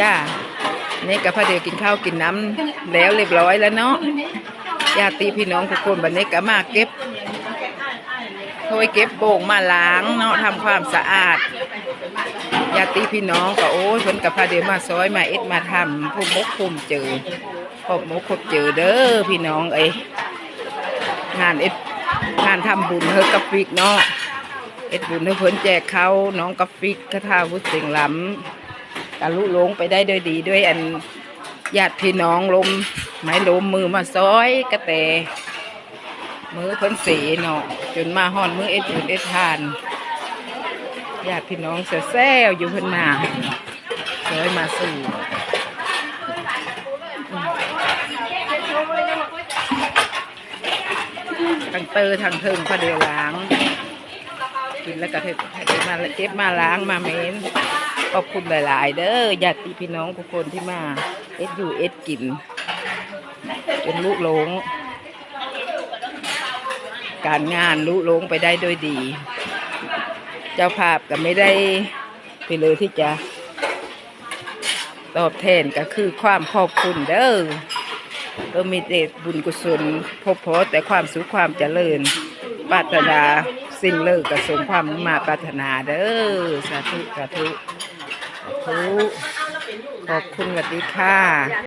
จ้านี่กับพระเดียวกินข้าวกินน้ำแล้วเรียบร้อยแล้วเนาะญาติพี่น้องทุกคนบันนี้ก็มาเก็บถ้วยเก็บโป่งมาล้างเนาะทำความสะอาดญาติพี่น้องก็โอ้ยเพิ่นกับพระเดียวมาซอยมาเอ็ดมาทำผู้มกภูมิเจอพบมกพบเจอเด้อพี่น้องเอ้งานเอ็ดงานทำบุญเฮกระฟิกเนาะเอ็ดบุญให้เพิ่นแจกเขาน้องกระฟิกคาถาวุฒิเสียงล้ำ กะลุลงไปได้ด้วยดีด้วยอันญาติพี่น้องลมไม้ลมมือมาซอยกระแตมือเพิ่นสีเนาะจนมาห่อนมือเอ็ดบุญเอ็ดทานญาติพี่น้องเสียแซวอยู่เพิ่นมาซอยมาสู่ทางเตอทางเทิงพอเดียวล้าง กินแล้วก็เทมาเก็บมาล้างมาเม้น ขอบคุณหลาย ๆ เด้อญาติพี่น้องทุกคนที่มาเอ็ดอยู่เอ็ดกินจนลุหลง การงานลุหลงไปได้ด้วยดี เจ้าภาพก็ไม่ได้ไปเลยที่จะ ตอบแทนก็คือความขอบคุณเด้อก็มีเดชบุญกุศล พบพอแต่ความสุขความเจริญปรารถนา สิ่งเลิกกระสมความมาปรารถนาเด้อสาธุสาธุ ขอบคุณสวัสดีค่ะ